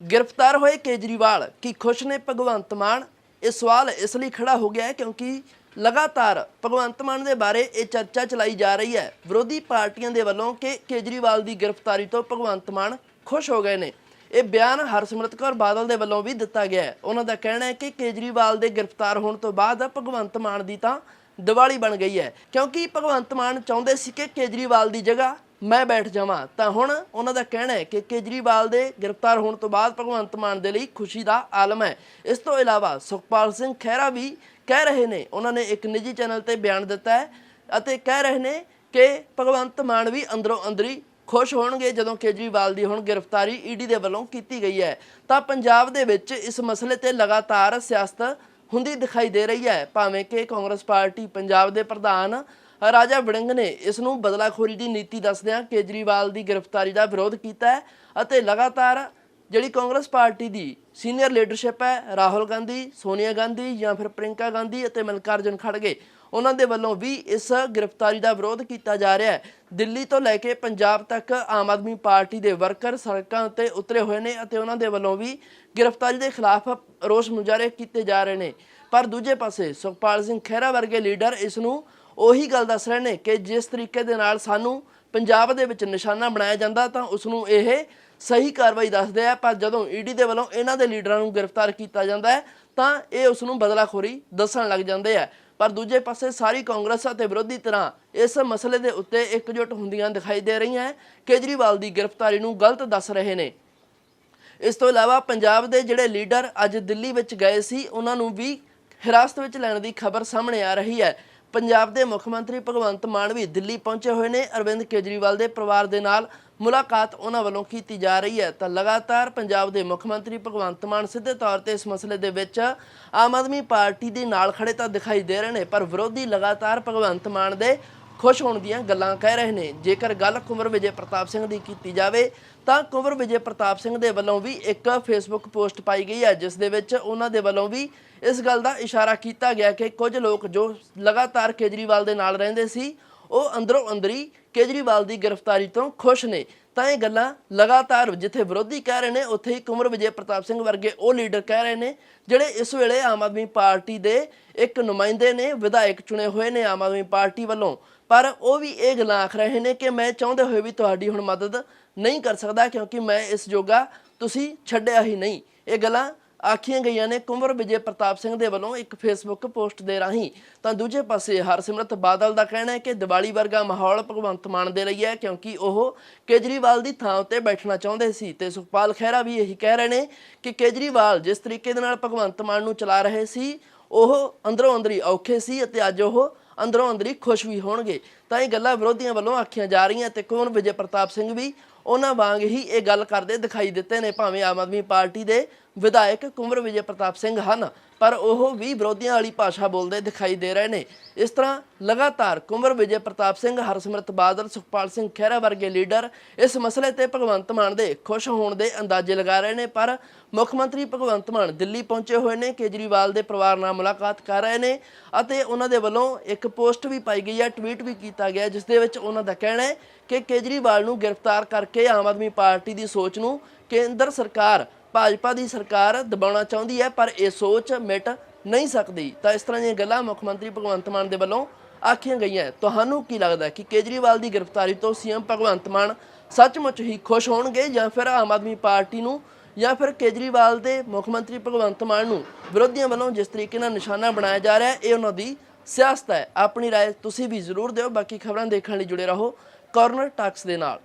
ਗ੍ਰਿਫਤਾਰ ਹੋਏ ਕੇਜਰੀਵਾਲ ਕੀ ਖੁਸ਼ ਨੇ ਭਗਵੰਤ ਮਾਨ। ਇਹ ਸਵਾਲ ਇਸ ਲਈ ਖੜਾ ਹੋ ਗਿਆ ਹੈ ਕਿਉਂਕਿ ਲਗਾਤਾਰ ਭਗਵੰਤ ਮਾਨ ਦੇ ਬਾਰੇ ਇਹ ਚਰਚਾ ਚਲਾਈ ਜਾ ਰਹੀ ਹੈ। ਵਿਰੋਧੀ ਪਾਰਟੀਆਂ ਦੇ ਵੱਲੋਂ ਕਿ ਕੇਜਰੀਵਾਲ ਦੀ ਗ੍ਰਿਫਤਾਰੀ ਤੋਂ ਭਗਵੰਤ ਮਾਨ ਖੁਸ਼ ਹੋ ਗਏ ਨੇ। ਇਹ ਬਿਆਨ ਹਰਸਿਮਰਤ ਕੌਰ ਬਾਦਲ ਦੇ ਵੱਲੋਂ ਵੀ ਦਿੱਤਾ ਗਿਆ ਹੈ। ਉਹਨਾਂ ਦਾ ਕਹਿਣਾ ਹੈ ਕਿ ਕੇਜਰੀਵਾਲ ਦੇ ਗ੍ਰਿਫਤਾਰ ਹੋਣ ਤੋਂ ਬਾਅਦ ਭਗਵੰਤ ਮਾਨ ਦੀ ਤਾਂ ਦੀਵਾਲੀ ਬਣ ਗਈ ਹੈ। ਕਿਉਂਕਿ ਭਗਵੰਤ ਮਾਨ ਚਾਹੁੰਦੇ ਸੀ ਕਿ ਕੇਜਰੀਵਾਲ ਦੀ ਜਗ੍ਹਾ ਮੈਂ ਬੈਠ ਜਾਵਾਂ, ਤਾਂ ਹੁਣ ਉਹਨਾਂ ਦਾ ਕਹਿਣਾ ਹੈ ਕਿ ਕੇਜਰੀਵਾਲ ਦੇ ਗ੍ਰਿਫਤਾਰ ਹੋਣ ਤੋਂ ਬਾਅਦ ਭਗਵੰਤ ਮਾਨ ਦੇ ਲਈ ਖੁਸ਼ੀ ਦਾ ਆਲਮ ਹੈ। ਇਸ ਤੋਂ ਇਲਾਵਾ ਸੁਖਪਾਲ ਸਿੰਘ ਖਹਿਰਾ ਵੀ ਕਹਿ ਰਹੇ ਨੇ, ਉਹਨਾਂ ਨੇ ਇੱਕ ਨਿੱਜੀ ਚੈਨਲ ਤੇ ਬਿਆਨ ਦਿੱਤਾ ਹੈ ਅਤੇ ਕਹਿ ਰਹੇ ਨੇ ਕਿ ਭਗਵੰਤ ਮਾਨ ਵੀ ਅੰਦਰੋਂ ਅੰਦਰੀ ਖੁਸ਼ ਹੋਣਗੇ ਜਦੋਂ ਕੇਜਰੀਵਾਲ ਦੀ ਹੁਣ ਗ੍ਰਿਫਤਾਰੀ ਈਡੀ ਦੇ ਵੱਲੋਂ ਕੀਤੀ ਗਈ ਹੈ। ਤਾਂ ਪੰਜਾਬ ਦੇ ਵਿੱਚ ਇਸ ਮਸਲੇ ਤੇ ਲਗਾਤਾਰ ਸਿਆਸਤ ਹੁੰਦੀ ਦਿਖਾਈ ਦੇ ਰਹੀ ਹੈ, ਭਾਵੇਂ ਕਿ ਕਾਂਗਰਸ ਪਾਰਟੀ ਪੰਜਾਬ ਦੇ ਪ੍ਰਧਾਨ ਰਾਜਾ ਵੜਿੰਗ ਨੇ ਇਸ ਨੂੰ ਬਦਲਾਖੋਰੀ ਦੀ ਨੀਤੀ ਦੱਸਦਿਆਂ ਕੇਜਰੀਵਾਲ ਦੀ ਗ੍ਰਿਫਤਾਰੀ ਦਾ ਵਿਰੋਧ ਕੀਤਾ ਹੈ ਅਤੇ ਲਗਾਤਾਰ ਜਿਹੜੀ ਕਾਂਗਰਸ ਪਾਰਟੀ ਦੀ ਸੀਨੀਅਰ ਲੀਡਰਸ਼ਿਪ ਹੈ, ਰਾਹੁਲ ਗਾਂਧੀ, ਸੋਨੀਆ ਗਾਂਧੀ ਜਾਂ ਫਿਰ ਪ੍ਰਿੰਕਾ ਗਾਂਧੀ ਅਤੇ ਮਲਕਾਰਜਨ ਖੜਗੇ, ਉਹਨਾਂ ਦੇ ਵੱਲੋਂ ਵੀ ਇਸ ਗ੍ਰਿਫਤਾਰੀ ਦਾ ਵਿਰੋਧ ਕੀਤਾ ਜਾ ਰਿਹਾ ਹੈ। ਦਿੱਲੀ ਤੋਂ ਲੈ ਕੇ ਪੰਜਾਬ ਤੱਕ ਆਮ ਆਦਮੀ ਪਾਰਟੀ ਦੇ ਵਰਕਰ ਸੜਕਾਂ ਉੱਤੇ ਉਤਰੇ ਹੋਏ ਨੇ ਅਤੇ ਉਹਨਾਂ ਦੇ ਵੱਲੋਂ ਵੀ ਗ੍ਰਿਫਤਾਰੀ ਦੇ ਖਿਲਾਫ ਰੋਸ ਮੁਜ਼ਾਹਰੇ ਕੀਤੇ ਜਾ ਰਹੇ ਨੇ। ਪਰ ਦੂਜੇ ਪਾਸੇ ਸੁਖਪਾਲ ਸਿੰਘ ਖਹਿਰਾ ਵਰਗੇ ਲੀਡਰ ਇਸ ਨੂੰ ਉਹੀ ਗੱਲ ਦੱਸ ਰਹੇ ਨੇ ਕਿ ਜਿਸ ਤਰੀਕੇ ਦੇ ਨਾਲ ਸਾਨੂੰ ਪੰਜਾਬ ਦੇ ਵਿੱਚ ਨਿਸ਼ਾਨਾ ਬਣਾਇਆ ਜਾਂਦਾ ਤਾਂ ਉਸ ਨੂੰ ਇਹ ਸਹੀ ਕਾਰਵਾਈ ਦੱਸਦੇ ਆ, ਪਰ ਜਦੋਂ ਈਡੀ ਦੇ ਵੱਲੋਂ ਇਹਨਾਂ ਦੇ ਲੀਡਰਾਂ ਨੂੰ ਗ੍ਰਿਫਤਾਰ ਕੀਤਾ ਜਾਂਦਾ ਹੈ, ਤਾਂ ਇਹ ਉਸ ਨੂੰ ਬਦਲਾਖੋਰੀ ਦੱਸਣ ਲੱਗ ਜਾਂਦੇ ਆ। ਪਰ ਦੂਜੇ ਪਾਸੇ ਸਾਰੀ ਕਾਂਗਰਸ ਅਤੇ ਵਿਰੋਧੀ ਤਰ੍ਹਾਂ ਇਸ ਮਸਲੇ ਦੇ ਉੱਤੇ ਇਕਜੁੱਟ ਹੁੰਦੀਆਂ ਦਿਖਾਈ ਦੇ ਰਹੀਆਂ ਹੈ, ਕੇਜਰੀਵਾਲ ਦੀ ਗ੍ਰਿਫਤਾਰੀ ਨੂੰ ਗਲਤ ਦੱਸ ਰਹੇ ਨੇ। ਇਸ ਤੋਂ ਇਲਾਵਾ ਪੰਜਾਬ ਦੇ ਜਿਹੜੇ ਲੀਡਰ ਅੱਜ ਦਿੱਲੀ ਵਿੱਚ ਗਏ ਸੀ, ਉਹਨਾਂ ਨੂੰ ਵੀ ਹਿਰਾਸਤ ਵਿੱਚ ਲੈਣ ਦੀ ਖਬਰ ਸਾਹਮਣੇ ਆ ਰਹੀ ਹੈ। ਪੰਜਾਬ ਦੇ ਮੁੱਖ ਮੰਤਰੀ ਭਗਵੰਤ ਮਾਨ ਵੀ ਦਿੱਲੀ ਪਹੁੰਚੇ ਹੋਏ ਨੇ। ਅਰਵਿੰਦ ਕੇਜਰੀਵਾਲ ਦੇ ਪਰਿਵਾਰ ਦੇ ਨਾਲ ਮੁਲਾਕਾਤ ਉਹਨਾਂ ਵੱਲੋਂ ਕੀਤੀ ਜਾ ਰਹੀ ਹੈ। ਤਾਂ ਲਗਾਤਾਰ ਪੰਜਾਬ ਦੇ ਮੁੱਖ ਮੰਤਰੀ ਭਗਵੰਤ ਮਾਨ ਸਿੱਧੇ ਤੌਰ ਤੇ ਇਸ ਮਸਲੇ ਦੇ ਵਿੱਚ ਆਮ ਆਦਮੀ ਪਾਰਟੀ ਦੇ ਨਾਲ ਖੜੇ ਤਾਂ ਦਿਖਾਈ ਦੇ ਰਹੇ ਨੇ, ਪਰ ਵਿਰੋਧੀ ਲਗਾਤਾਰ ਭਗਵੰਤ ਮਾਨ ਦੇ ਖੁਸ਼ ਹੋਣ ਦੀਆਂ ਗੱਲਾਂ ਕਹਿ ਰਹੇ ਨੇ। ਜੇਕਰ ਗੱਲ ਕੁੰਵਰ ਵਿਜੇ ਪ੍ਰਤਾਪ ਸਿੰਘ ਦੀ ਕੀਤੀ ਜਾਵੇ, ਤਾਂ ਕੁੰਵਰ ਵਿਜੇ ਪ੍ਰਤਾਪ ਸਿੰਘ ਦੇ ਵੱਲੋਂ ਵੀ ਇੱਕ ਫੇਸਬੁੱਕ ਪੋਸਟ ਪਾਈ ਗਈ ਹੈ, ਜਿਸ ਦੇ ਵਿੱਚ ਉਹਨਾਂ ਦੇ ਵੱਲੋਂ ਵੀ ਇਸ ਗੱਲ ਦਾ ਇਸ਼ਾਰਾ ਕੀਤਾ ਗਿਆ ਕਿ ਕੁਝ ਲੋਕ ਜੋ ਲਗਾਤਾਰ ਕੇਜਰੀਵਾਲ ਦੇ ਨਾਲ ਰਹਿੰਦੇ ਸੀ, ਉਹ ਅੰਦਰੋਂ ਅੰਦਰੀ ਕੇਜਰੀਵਾਲ ਦੀ ਗ੍ਰਿਫਤਾਰੀ ਤੋਂ ਖੁਸ਼ ਨੇ। ਤਾਂ ਇਹ ਗੱਲਾਂ ਲਗਾਤਾਰ ਜਿੱਥੇ ਵਿਰੋਧੀ ਕਹਿ ਰਹੇ ਨੇ, ਉੱਥੇ ਹੀ ਕੁੰਵਰ ਵਿਜੇ ਪ੍ਰਤਾਪ ਸਿੰਘ ਵਰਗੇ ਉਹ ਲੀਡਰ ਕਹਿ ਰਹੇ ਨੇ, ਜਿਹੜੇ ਇਸ ਵੇਲੇ ਆਮ ਆਦਮੀ ਪਾਰਟੀ ਦੇ ਇੱਕ ਨੁਮਾਇੰਦੇ ਨੇ, ਵਿਧਾਇਕ ਚੁਣੇ ਹੋਏ ਨੇ ਆਮ ਆਦਮੀ ਪਾਰਟੀ ਵੱਲੋਂ। ਪਰ ਉਹ ਵੀ ਇਹ ਗੱਲਾਂ ਆਖ ਰਹੇ ਨੇ ਕਿ ਮੈਂ ਚਾਹੁੰਦੇ ਹੋਏ ਵੀ ਤੁਹਾਡੀ ਹੁਣ ਮਦਦ ਨਹੀਂ ਕਰ ਸਕਦਾ, ਕਿਉਂਕਿ ਮੈਂ ਇਸ ਜੋਗਾ ਤੁਸੀਂ ਛੱਡਿਆ ਹੀ ਨਹੀਂ। ਇਹ ਗੱਲਾਂ ਆਖੀਆਂ ਗਈਆਂ ਨੇ, ਕੁੰਵਰ ਵਿਜੇ ਪ੍ਰਤਾਪ ਸਿੰਘ ਦੇ ਵੱਲੋਂ ਇੱਕ ਫੇਸਬੁੱਕ ਪੋਸਟ ਦੇ ਰਾਹੀਂ। ਤਾਂ ਦੂਜੇ ਪਾਸੇ ਹਰਸਿਮਰਤ ਬਾਦਲ ਦਾ ਕਹਿਣਾ ਹੈ ਕਿ ਦੀਵਾਲੀ ਵਰਗਾ ਮਾਹੌਲ ਭਗਵੰਤ ਮਾਨ ਦੇ ਲਈ ਹੈ, ਕਿਉਂਕਿ ਉਹ ਕੇਜਰੀਵਾਲ ਦੀ ਥਾਂ ਉੱਤੇ ਬੈਠਣਾ ਚਾਹੁੰਦੇ ਸੀ। ਤੇ ਸੁਖਪਾਲ ਖਹਿਰਾ ਵੀ ਇਹੀ ਕਹਿ ਰਹੇ ਨੇ ਕਿ ਕੇਜਰੀਵਾਲ ਜਿਸ ਤਰੀਕੇ ਦੇ ਨਾਲ ਭਗਵੰਤ ਮਾਨ ਨੂੰ ਚਲਾ ਰਹੇ ਸੀ, ਉਹ ਅੰਦਰੋਂ ਅੰਦਰੀ ਔਖੇ ਸੀ ਅਤੇ ਅੱਜ ਉਹ ਅੰਦਰੋਂ ਅੰਦਰੀ ਖੁਸ਼ ਵੀ ਹੋਣਗੇ। ਤਾਂ ਇਹ ਗੱਲਾਂ ਵਿਰੋਧੀਆਂ ਵੱਲੋਂ ਆਖੀਆਂ ਜਾ ਰਹੀਆਂ ਤੇ ਕੁੰਵਰ ਵਿਜੇ ਪ੍ਰਤਾਪ ਸਿੰਘ ਵੀ ਉਹਨਾਂ ਵਾਂਗ ਹੀ ਇਹ ਗੱਲ ਕਰਦੇ ਦਿਖਾਈ ਦਿੱਤੇ ਨੇ, ਭਾਵੇਂ ਆਮ ਆਦਮੀ ਪਾਰਟੀ ਦੇ ਵਿਧਾਇਕ ਕੁੰਵਰ ਵਿਜੇ ਪ੍ਰਤਾਪ ਸਿੰਘ ਹਨ, ਪਰ ਉਹ ਵੀ ਵਿਰੋਧੀਆਂ ਵਾਲੀ ਭਾਸ਼ਾ ਬੋਲਦੇ ਦਿਖਾਈ ਦੇ ਰਹੇ ਨੇ। ਇਸ ਤਰ੍ਹਾਂ ਲਗਾਤਾਰ ਕੁੰਵਰ ਵਿਜੇ ਪ੍ਰਤਾਪ ਸਿੰਘ, ਹਰਸਿਮਰਤ ਬਾਦਲ, ਸੁਖਪਾਲ ਸਿੰਘ ਖਹਿਰਾ ਵਰਗੇ ਲੀਡਰ ਇਸ ਮਸਲੇ ਤੇ ਭਗਵੰਤ ਮਾਨ ਦੇ ਖੁਸ਼ ਹੋਣ ਦੇ ਅੰਦਾਜ਼ੇ ਲਗਾ ਰਹੇ ਨੇ, ਪਰ ਮੁੱਖ ਮੰਤਰੀ ਭਗਵੰਤ ਮਾਨ ਦਿੱਲੀ ਪਹੁੰਚੇ ਹੋਏ ਨੇ, ਕੇਜਰੀਵਾਲ ਦੇ ਪਰਿਵਾਰ ਨਾਲ ਮੁਲਾਕਾਤ ਕਰ ਰਹੇ ਨੇ ਅਤੇ ਉਹਨਾਂ ਦੇ ਵੱਲੋਂ ਇੱਕ ਪੋਸਟ ਵੀ ਪਾਈ ਗਈ ਹੈ, ਟਵੀਟ ਵੀ ਕੀਤਾ ਗਿਆ, ਜਿਸ ਦੇ ਵਿੱਚ ਉਹਨਾਂ ਦਾ ਕਹਿਣਾ ਹੈ ਕਿ ਕੇਜਰੀਵਾਲ ਨੂੰ ਗ੍ਰਿਫਤਾਰ ਕਰਕੇ ਆਮ ਆਦਮੀ ਪਾਰਟੀ ਦੀ ਸੋਚ ਨੂੰ ਕੇਂਦਰ ਸਰਕਾਰ ਭਾਜਪਾ ਦੀ ਸਰਕਾਰ ਦਬਾਉਣਾ ਚਾਹੁੰਦੀ ਹੈ ਪਰ ਇਹ ਸੋਚ ਮਿਟ ਨਹੀਂ ਸਕਦੀ ਤਾਂ ਇਸ ਤਰ੍ਹਾਂ ਦੀਆਂ ਗੱਲਾਂ ਮੁੱਖ ਮੰਤਰੀ ਭਗਵੰਤ ਮਾਨ ਦੇ ਵੱਲੋਂ ਆਖੀਆਂ ਗਈਆਂ ਤੁਹਾਨੂੰ ਕੀ ਲੱਗਦਾ ਹੈ ਕਿ ਕੇਜਰੀਵਾਲ ਦੀ ਗ੍ਰਿਫਤਾਰੀ ਤੋਂ ਸੀਐਮ ਭਗਵੰਤ ਮਾਨ ਸੱਚਮੁੱਚ ਹੀ ਖੁਸ਼ ਹੋਣਗੇ ਜਾਂ ਫਿਰ ਆਮ ਆਦਮੀ ਪਾਰਟੀ ਨੂੰ ਜਾਂ ਫਿਰ ਕੇਜਰੀਵਾਲ ਦੇ ਮੁੱਖ ਮੰਤਰੀ ਭਗਵੰਤ ਮਾਨ ਨੂੰ ਵਿਰੋਧੀਆਂ ਵੱਲੋਂ ਜਿਸ ਤਰੀਕੇ ਨਾਲ ਨਿਸ਼ਾਨਾ ਬਣਾਇਆ ਜਾ ਰਿਹਾ ਹੈ ਇਹ ਉਹਨਾਂ ਦੀ ਸਿਆਸਤ ਹੈ ਆਪਣੀ رائے ਤੁਸੀਂ ਵੀ ਜ਼ਰੂਰ ਦਿਓ ਬਾਕੀ ਖਬਰਾਂ ਦੇਖਣ ਲਈ ਜੁੜੇ ਰਹੋ ਕਾਰਨਰ ਟਾਕਸ ਦੇ ਨਾਲ।